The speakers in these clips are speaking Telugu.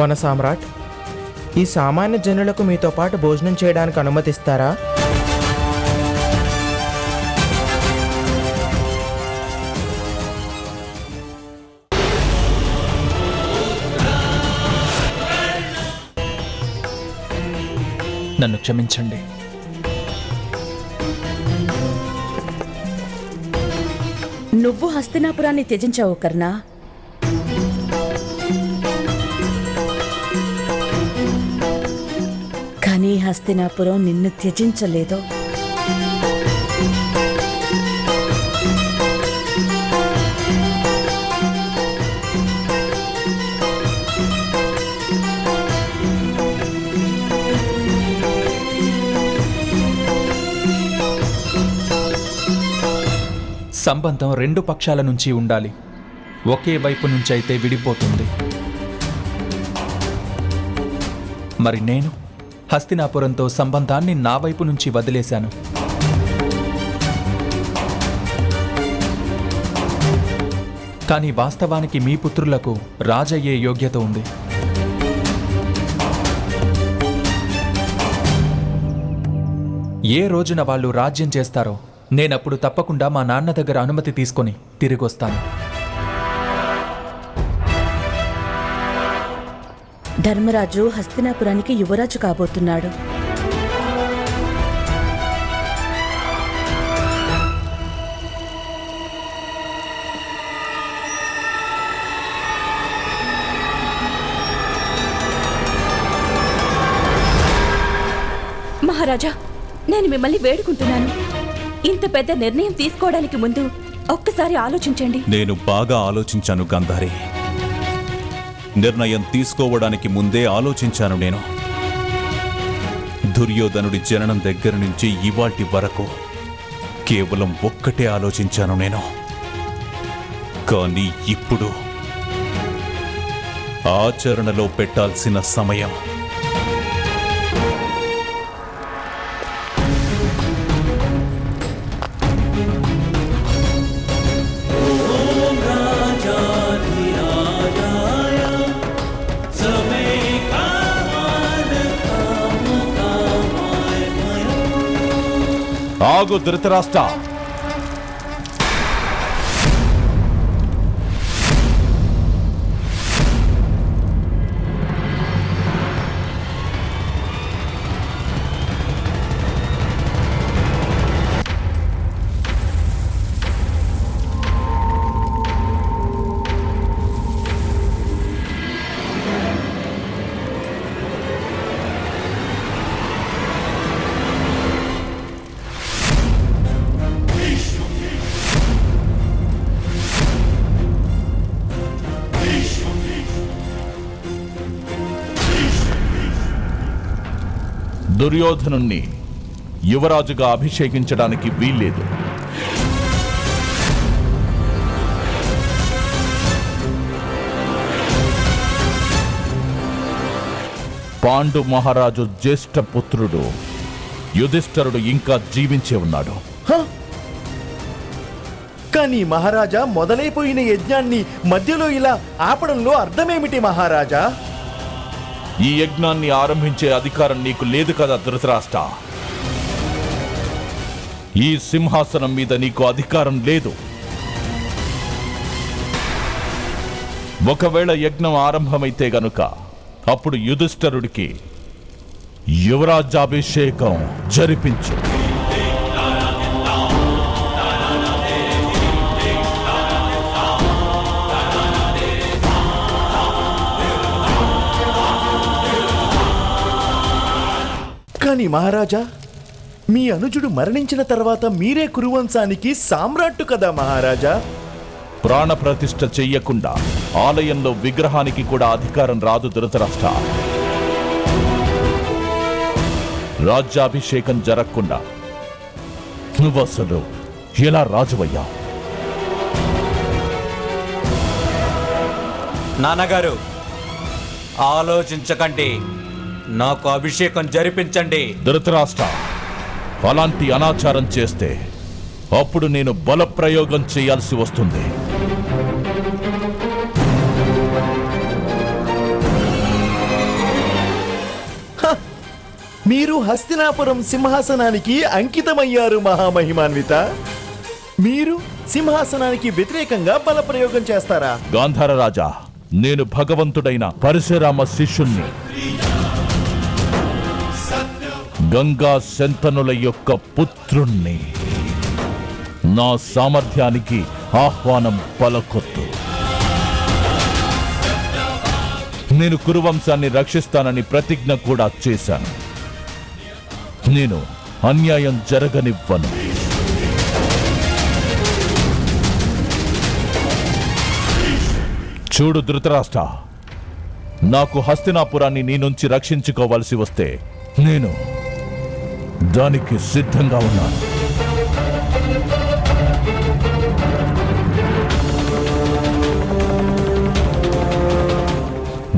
వన సామ్రాట్ ఈ సామాన్య జనులకు మీతో పాటు భోజనం చేయడానికి అనుమతిస్తారా? నన్ను క్షమించండి. నువ్వు హస్తినాపురాన్ని త్యజించావు కర్ణా. కానీ హస్తినాపురం నిన్ను త్యజించలేదో. సంబంధం రెండు పక్షాల నుంచి ఉండాలి. ఒకే వైపు నుంచి అయితే విడిపోతుంది. మరి నేను? హస్తినాపురంతో సంబంధాన్ని నా వైపు నుంచి వదిలేశాను. కానీ వాస్తవానికి మీ పుత్రులకు రాజయ్యే యోగ్యత ఉంది. ఏ రోజున వాళ్ళు రాజ్యం చేస్తారో నేనప్పుడు తప్పకుండా మా నాన్న దగ్గర అనుమతి తీసుకొని తిరిగొస్తాను. ధర్మరాజు హస్తినాపురానికి యువరాజు కాబోతున్నాడు. మహారాజా నేను మిమ్మల్ని వేడుకుంటున్నాను. ఇంత పెద్ద నిర్ణయం తీసుకోవడానికి ముందు ఒక్కసారి ఆలోచించండి. నేను బాగా ఆలోచించాను గంధారి. నిర్ణయం తీసుకోవడానికి ముందే ఆలోచించాను నేను. దుర్యోధనుడి జననం దగ్గర నుంచి ఇవాటి వరకు కేవలం ఒక్కటే ఆలోచించాను నేను. కానీ ఇప్పుడు ఆచరణలో పెట్టాల్సిన సమయం ఆగు ధృతరాష్ట్ర. దుర్యోధను యువరాజుగా అభిషేకించడానికి వీల్లేదు. పాండు మహారాజు జ్యేష్ఠ పుత్రుడు యుధిష్ఠరుడు ఇంకా జీవించే ఉన్నాడు. కానీ మహారాజా మొదలైపోయిన యజ్ఞాన్ని మధ్యలో ఇలా ఆపడంలో అర్థమేమిటి మహారాజా? ఈ యజ్ఞాన్ని ఆరంభించే అధికారం నీకు లేదు కదా ధృతరాష్ట్ర. ఈ సింహాసనం మీద నీకు అధికారం లేదు. ఒకవేళ యజ్ఞం ఆరంభమైతే గనుక అప్పుడు యుధిష్ఠరుడికి యువరాజాభిషేకం జరిపించు. కానీ మహారాజా మీ అనుజుడు మరణించిన తర్వాత మీరే కురువంశానికి సామ్రాట్టు కదా మహారాజా? ప్రాణప్రతిష్ఠ చెయ్యకుండా ఆలయంలో విగ్రహానికి కూడా అధికారం రాదు ధృతరాష్ట్ర. రాజ్యాభిషేకం జరగకుండా నువ్వసలు ఎలా రాజువయ్యా? నాన్నగారు ఆలోచించకండి. నాకు అభిషేకం జరిపించండి. ధృతరాష్ట్ర అలాంటి అనాచారం చేస్తే అప్పుడు నేను బలప్రయోగం చేయాల్సి వస్తుంది. మీరు హస్తినాపురం సింహాసనానికి అంకితమయ్యారు మహామహిమాన్విత. మీరు సింహాసనానికి వ్యతిరేకంగా బలప్రయోగం చేస్తారా? గాంధార రాజా నేను భగవంతుడైన పరశురామ శిష్యుణ్ణి. గంగా శంతనుల యొక్క పుత్రుణ్ణి. నా సామర్థ్యానికి ఆహ్వానం పలకొద్దు. నేను కురువంశాన్ని రక్షిస్తానని ప్రతిజ్ఞ కూడా చేశాను. నేను అన్యాయం జరగనివ్వను. చూడు ధృతరాష్ట్ర నాకు హస్తినాపురాన్ని నీ నుంచి రక్షించుకోవలసి వస్తే నేను దానికి సిద్ధంగా ఉన్నాను.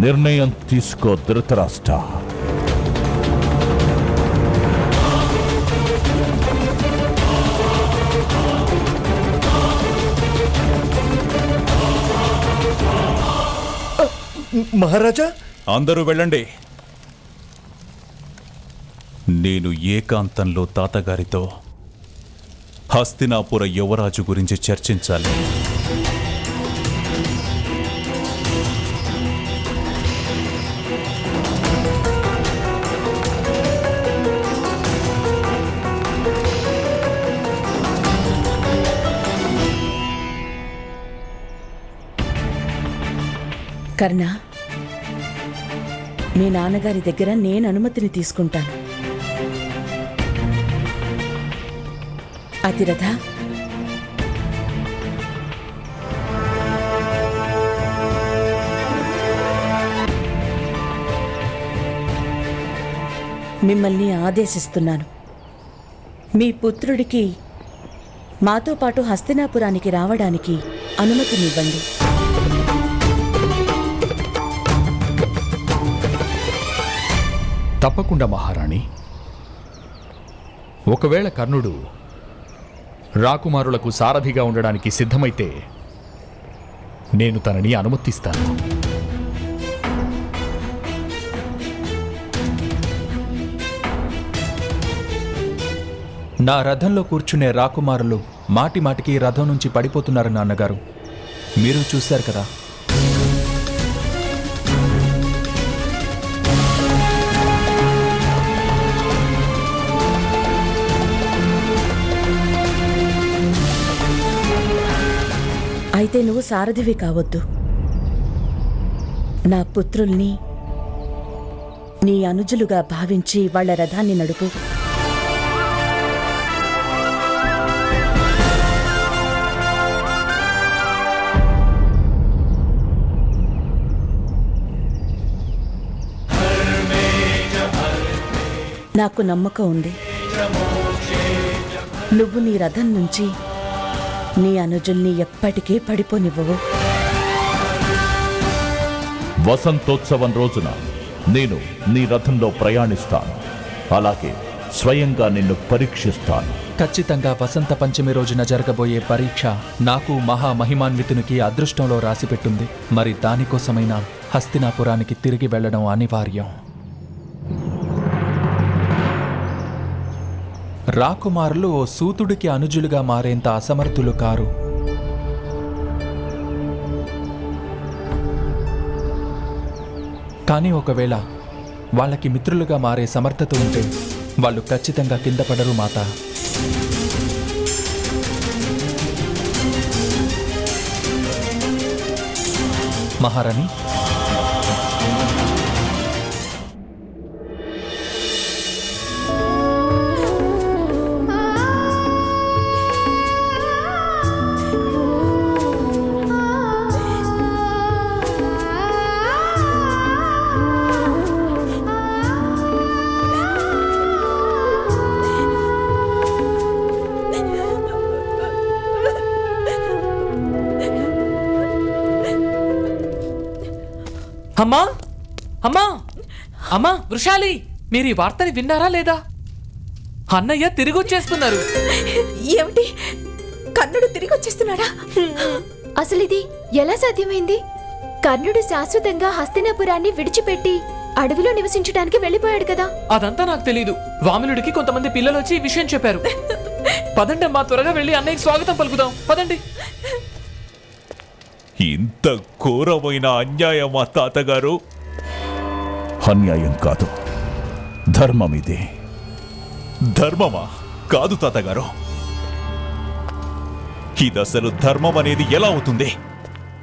నిర్ణయం తీసుకో ధృతరాష్ట్ర. మహారాజా? అందరూ వెళ్ళండి. నేను ఏకాంతంలో తాతగారితో హస్తినాపుర యువరాజు గురించి చర్చించాలి. కర్ణ మీ నాన్నగారి దగ్గర నేను అనుమతిని తీసుకుంటాను. అతిరథ. మిమ్మల్ని ఆదేశిస్తున్నాను. మీ పుత్రుడికి మాతో పాటు హస్తినాపురానికి రావడానికి అనుమతినివ్వండి. తప్పకుండా మహారాణి. ఒకవేళ కర్ణుడు రాకుమారులకు సారథిగా ఉండడానికి సిద్ధమైతే నేను తనని అనుమతిస్తాను. నా రథంలో కూర్చునే రాకుమారులు మాటి మాటికి రథం నుంచి పడిపోతున్నారు నాన్నగారు మీరు చూశారు కదా? అయితే నువ్వు సారథివి కావద్దు. నా పుత్రుల్ని నీ అనుజులుగా భావించి వాళ్ళ రథాన్ని నడుపు. నాకు నమ్మకం ఉంది. నువ్వు నీ రథం నుంచి నీ అనుజుల్ని ఎప్పటికీ పడిపోనివ్వవు. వసంతోత్సవం రోజున నేను నీ రథంలో ప్రయాణిస్తాను. అలాగే స్వయంగా నిన్ను పరీక్షిస్తాను. ఖచ్చితంగా వసంత పంచమి రోజున జరగబోయే పరీక్ష నాకు మహా మహిమాన్వితునికి అదృష్టంలో రాసిపెట్టుంది. మరి దానికోసమైనా హస్తినాపురానికి తిరిగి వెళ్ళడం అనివార్యం. రాకుమారులు ఓ సూతుడికి అనుజులుగా మారేంత అసమర్థులు కారు. కానీ ఒకవేళ వాళ్ళకి మిత్రులుగా మారే సమర్థత ఉంటే వాళ్ళు ఖచ్చితంగా కింద పడరు మాత. మహారాణి అమ్మా అమ్మా అమ్మా వృషాలి మీరు ఈ వార్తని విన్నారా లేదా? అన్నయ్య తిరిగి వచ్చేస్తున్నారు ఏమిటి? కన్నుడు తిరిగి వచ్చేస్తున్నాడా అసలు ఇది ఎలా సాధ్యమైంది? కర్ణుడు శాశ్వతంగా హస్తినాపురాన్ని విడిచిపెట్టి అడవిలో నివసించడానికి వెళ్ళిపోయాడు కదా. అదంతా నాకు తెలియదు వామనుడికి కొంతమంది పిల్లలు వచ్చి ఈ విషయం చెప్పారు. పదండి అమ్మా త్వరగా వెళ్ళి అన్నయ్యకి స్వాగతం పలుకుదాం. పదండి. ఇంత ఘోరమైన అన్యాయమా తాతగారు? అన్యాయం కాదు. ధర్మం ఇది. ధర్మమా? కాదు తాతగారు. ఇదసలు ధర్మం అనేది ఎలా అవుతుంది?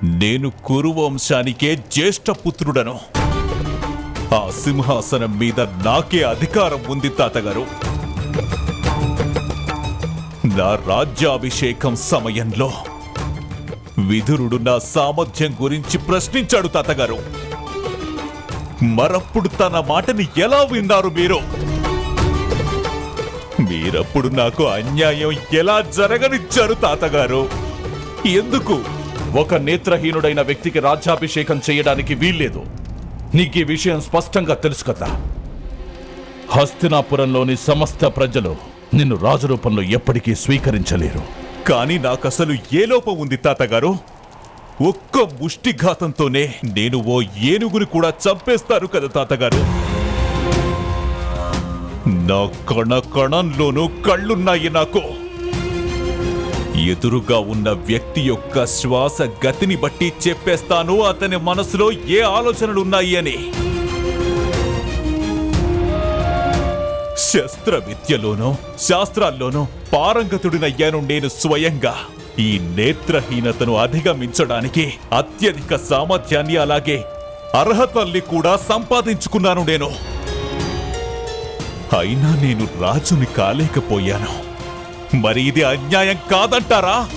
నేను కురు వంశానికే జ్యేష్ఠ పుత్రుడను. ఆ సింహాసనం మీద నాకే అధికారం ఉంది తాతగారు. నా రాజ్యాభిషేకం సమయంలో విదురుడు నా సామర్థ్యం గురించి ప్రశ్నించాడు తాతగారు. మరప్పుడు తన మాటని ఎలా విన్నారు మీరు? మీరప్పుడు నాకు అన్యాయం ఎలా జరగనిచ్చారు తాతగారు? ఎందుకు? ఒక నేత్రహీనుడైన వ్యక్తికి రాజ్యాభిషేకం చేయడానికి వీల్లేదు. నీకు ఈ విషయం స్పష్టంగా తెలుసు కదా? హస్తినాపురంలోని సమస్త ప్రజలు నిన్ను రాజు రూపంలో ఎప్పటికీ స్వీకరించలేరు. కానీ నాకసలు ఏ లోపం ఉంది తాతగారు? ఒక్క ముష్టిఘాతంతోనే నేను ఓ ఏనుగుని కూడా చంపేస్తారు కదా తాతగారు. నా కణ కణంలోనూ కళ్ళున్నాయి నాకు. ఎదురుగా ఉన్న వ్యక్తి యొక్క శ్వాస గతిని బట్టి చెప్పేస్తాను అతని మనసులో ఏ ఆలోచనలున్నాయి అని. శస్త్ర విద్యలోనూ శాస్త్రాల్లోనూ పారంగతుడినయ్యాను నేను స్వయంగా. ఈ నేత్రహీనతను అధిగమించడానికి అత్యధిక సామర్థ్యాన్ని అలాగే అర్హతల్ని కూడా సంపాదించుకున్నాను నేను. అయినా నేను రాజుని కాలేకపోయాను. మరి ఇది అన్యాయం కాదంటారా?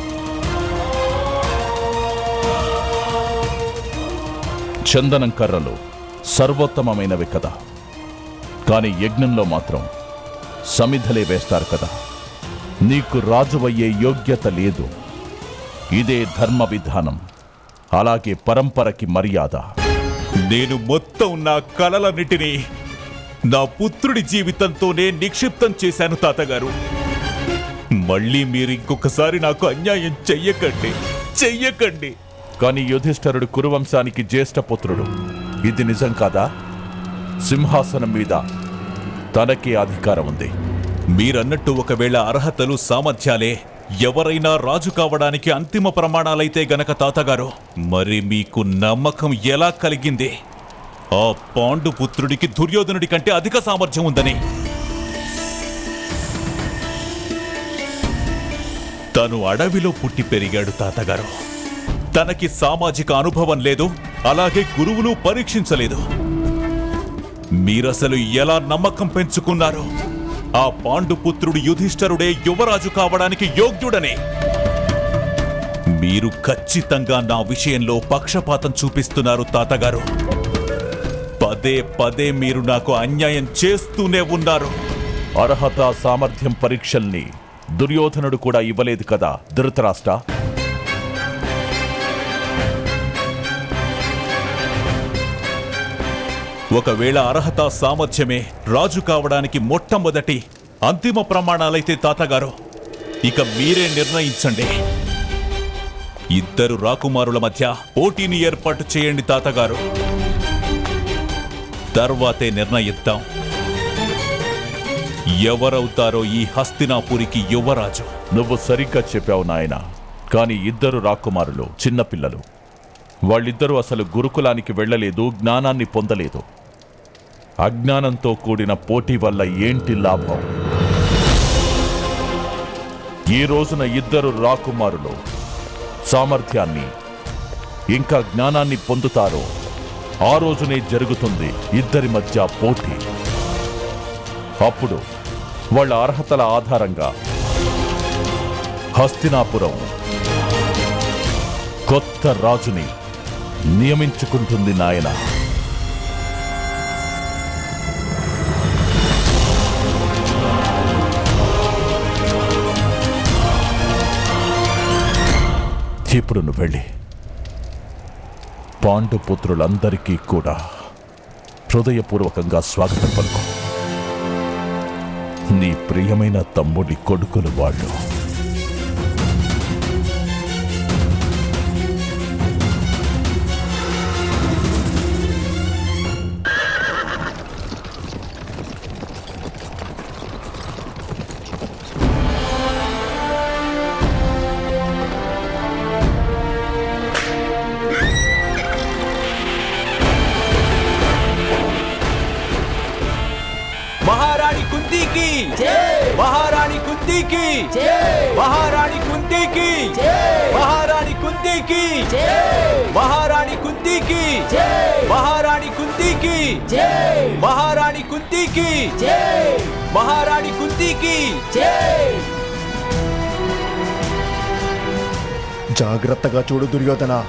చందనం కర్రలు సర్వోత్తమమైనవి కదా. కానీ యజ్ఞంలో మాత్రం సమిధలే వేస్తారు కదా. నీకు రాజువయ్యే యోగ్యత లేదు. ఇదే ధర్మ విధానం. అలాగే పరంపరకి మర్యాద. నేను మొత్తం నా కలలన్నిటినీ నా పుత్రుడి జీవితంతోనే నిక్షిప్తం చేశాను తాతగారు. మళ్ళీ మీరు ఇంకొకసారి నాకు అన్యాయం చెయ్యకండి. చెయ్యకండి. కానీ యుధిష్ఠరుడు కురువంశానికి జ్యేష్ఠపుత్రుడు. ఇది నిజం కాదా? సింహాసనం మీద తనకే అధికారం ఉంది. మీరన్నట్టు ఒకవేళ అర్హతలు సామర్థ్యాలే ఎవరైనా రాజు కావడానికి అంతిమ ప్రమాణాలైతే గనక తాతగారు మరి మీకు నమ్మకం ఎలా కలిగింది? ఆ పాండు పుత్రుడికి దుర్యోధనుడి కంటే అధిక సామర్థ్యం ఉందని. తను అడవిలో పుట్టి పెరిగాడు తాతగారు. తనకి సామాజిక అనుభవం లేదు అలాగే గురువులు పరీక్షించలేదు. మీరసలు ఎలా నమ్మకం పెంచుకున్నారు? ఆ పాండుపుత్రుడు యుధిష్ఠరుడే యువరాజు కావడానికి యోగ్యుడని. మీరు ఖచ్చితంగా నా విషయంలో పక్షపాతం చూపిస్తున్నారు తాతగారు. పదే పదే మీరు నాకు అన్యాయం చేస్తూనే ఉన్నారు. అర్హత సామర్థ్యం పరీక్షల్ని దుర్యోధనుడు కూడా ఇవ్వలేదు కదా ధృతరాష్ట్ర? ఒకవేళ అర్హత సామర్థ్యమే రాజు కావడానికి మొట్టమొదటి అంతిమ ప్రమాణాలైతే తాతగారు ఇక మీరే నిర్ణయించండి. ఇద్దరు రాకుమారుల మధ్య పోటీని ఏర్పాటు చేయండి తాతగారు. తర్వాతే నిర్ణయిద్దాం. ఎవరవుతారో ఈ హస్తినాపురికి యువరాజు. నువ్వు సరిగ్గా చెప్పావు నాయన కానీ ఇద్దరు రాకుమారులు చిన్నపిల్లలు. వాళ్ళిద్దరూ అసలు గురుకులానికి వెళ్ళలేదు జ్ఞానాన్ని పొందలేదు. అజ్ఞానంతో కూడిన పోటీ వల్ల ఏంటి లాభం? ఈ రోజున ఇద్దరు రాకుమారులు సామర్థ్యాన్ని ఇంకా జ్ఞానాన్ని పొందుతారో ఆ రోజునే జరుగుతుంది ఇద్దరి మధ్య పోటీ. అప్పుడు వాళ్ళ అర్హతల ఆధారంగా హస్తినాపురం కొత్త రాజుని నియమించుకుంటుంది నాయన. ఇప్పుడు నువ్వు వెళ్ళి. పాండుపుత్రులందరికీ కూడా హృదయపూర్వకంగా స్వాగతం పలుకు. నీ ప్రియమైన తమ్ముడి కొడుకులు వాళ్ళు. కుంతికి. మహారాణి కుంతికి. మహారాణి కుంతికి. మహారాణి కుంతికి. మహారాణి కుంతికి. జాగ్రత్తగా చూడు దుర్యోధన.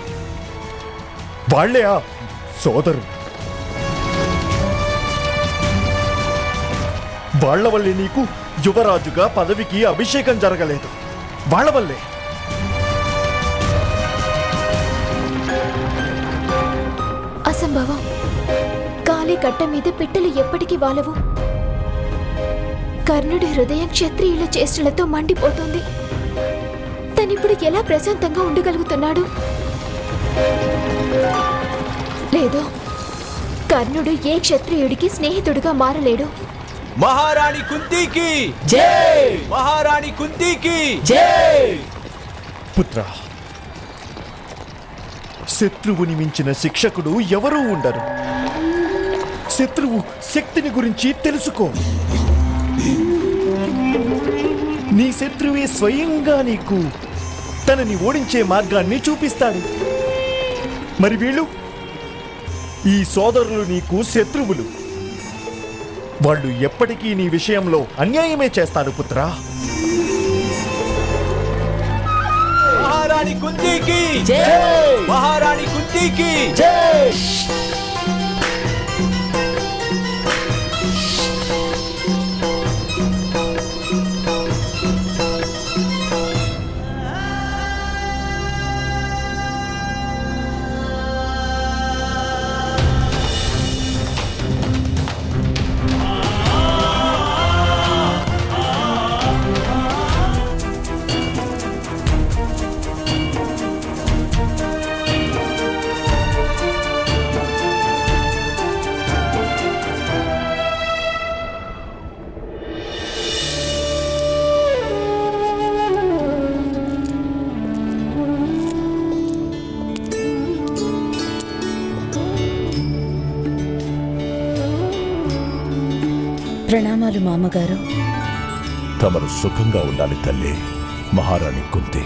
వాళ్ళే ఆ సోదరు. వాళ్ళ వల్లే నీకు యువరాజుగా పదవికి అభిషేకం జరగలేదు. వాళ్ళ వల్లే. కాలి కట్ట మీద పిట్టలు ఎప్పటికీ వాలవు. కర్ణుడి హృదయం క్షత్రియుల చేష్టలతో మండిపోతుంది. తనిప్పుడు ఎలా ప్రశాంతంగా ఉండగలుగుతున్నాడు? లేదు కర్ణుడు ఏ క్షత్రియుడికి స్నేహితుడిగా మారలేడు. మహారాణి కుంతికి! మహారాణి కుంతికి! పుత్ర శత్రువుని మించిన శిక్షకుడు ఎవరూ ఉండరు. శత్రువు శక్తిని గురించి తెలుసుకో. నీ శత్రువే స్వయంగా నీకు తనని ఓడించే మార్గాన్ని చూపిస్తాడు. మరి వీళ్ళు? ఈ సోదరులు నీకు శత్రువులు. వాళ్ళు ఎప్పటికీ నీ విషయంలో అన్యాయమే చేస్తారు పుత్రా. మహారాణి కుంతికి! మహారాణి కుంతికి! ప్రణామాలు మామగారు. తమరు సుఖంగా ఉండాలి తల్లి. మహారాణి కుంతి.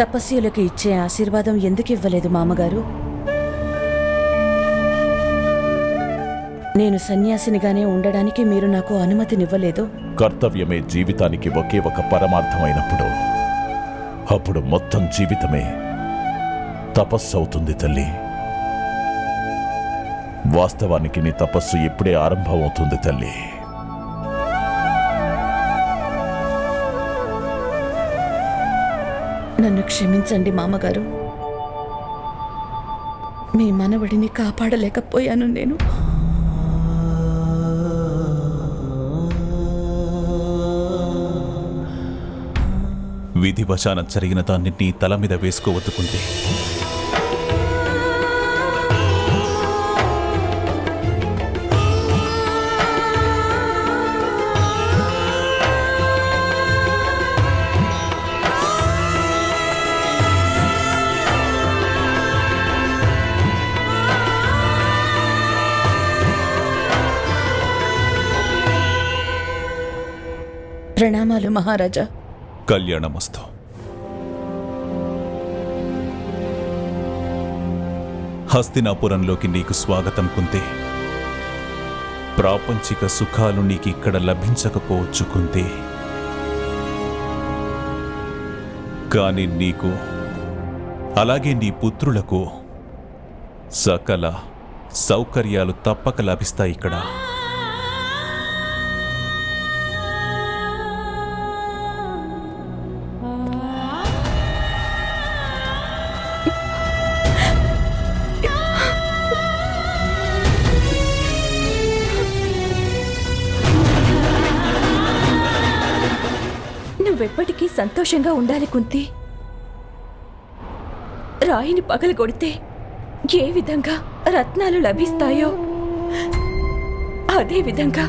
తపస్సులకు ఇచ్చే ఆశీర్వాదం ఎందుకు ఇవ్వలేదు మామగారు? నేను సన్యాసినిగానే ఉండడానికి మీరు నాకు అనుమతినివ్వలేదు. కర్తవ్యమే జీవితానికి ఒకే ఒక పరమార్థమైనప్పుడు. అప్పుడు మొత్తం జీవితమే తపస్సు అవుతుంది తల్లి. వాస్తవానికి నీ తపస్సు ఇప్పుడే ఆరంభమవుతుంది తల్లి. నన్ను క్షమించండి మామగారు. మీ మనవడిని కాపాడలేకపోయాను నేను. విధివశాన జరిగిన దాన్ని నీ తల మీద వేసుకోవద్దుకుంటే ప్రణామాలు మహారాజా. కళ్యాణమస్తు. హస్తినాపురంలోకి నీకు స్వాగతం కుంతే ప్రాపంచిక సుఖాలు నీకిక్కడ ఇక్కడ లభించకపోవచ్చు కుంతే. కానీ నీకు అలాగే నీ పుత్రులకు సకల సౌకర్యాలు తప్పక లభిస్తాయి ఇక్కడ. సంతోషంగా ఉండాలి కుంతి. రాయిని పగలు కొడితే ఏ విధంగా రత్నాలు లభిస్తాయో అదే విధంగా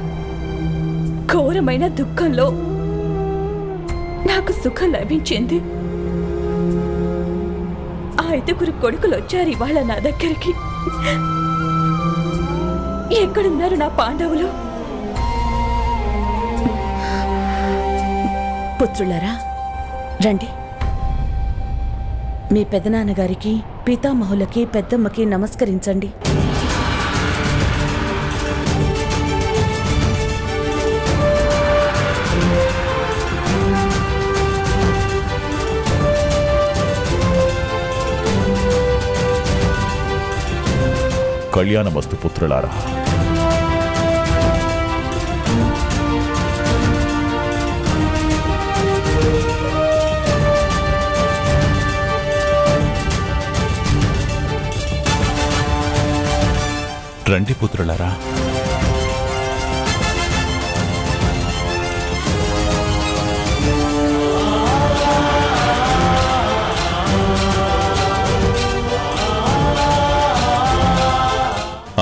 ఘోరమైన దుఃఖంలో నాకు సుఖం లభించింది. ఆ ఐదుగురు కొడుకులు వచ్చారు ఇవాళ నా దగ్గరికి. ఎక్కడున్నారు నా పాండవులు? పుత్రులరా రండి. మీ పెదనాన్నగారికి పితామహులకి పెద్దమ్మకి నమస్కరించండి. కళ్యాణమస్తు పుత్రులారా రండి పుత్రులారా.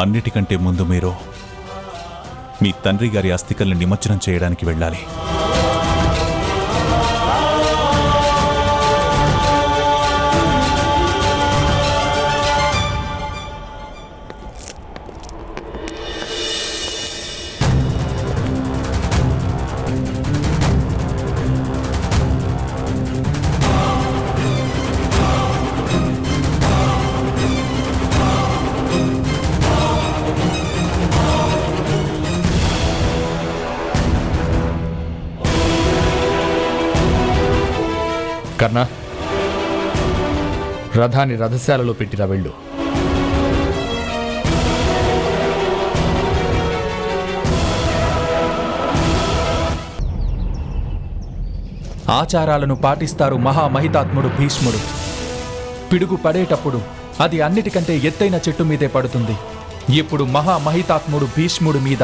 అన్నిటికంటే ముందు మీరు మీ తండ్రి గారి అస్థికల్ని నిమజ్జనం చేయడానికి వెళ్ళాలి. కర్ణ. రథాన్ని రథశాలలో పెట్టిరా వెళ్ళు. ఆచారాలను పాటిస్తారు మహామహితాత్ముడు భీష్ముడు. పిడుగు పడేటప్పుడు అది అన్నిటికంటే ఎత్తైన చెట్టు మీదే పడుతుంది. ఇప్పుడు మహామహితాత్ముడు భీష్ముడి మీద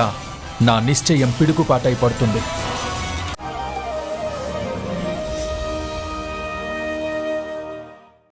నా నిశ్చయం పిడుగుపాటై పడుతుంది.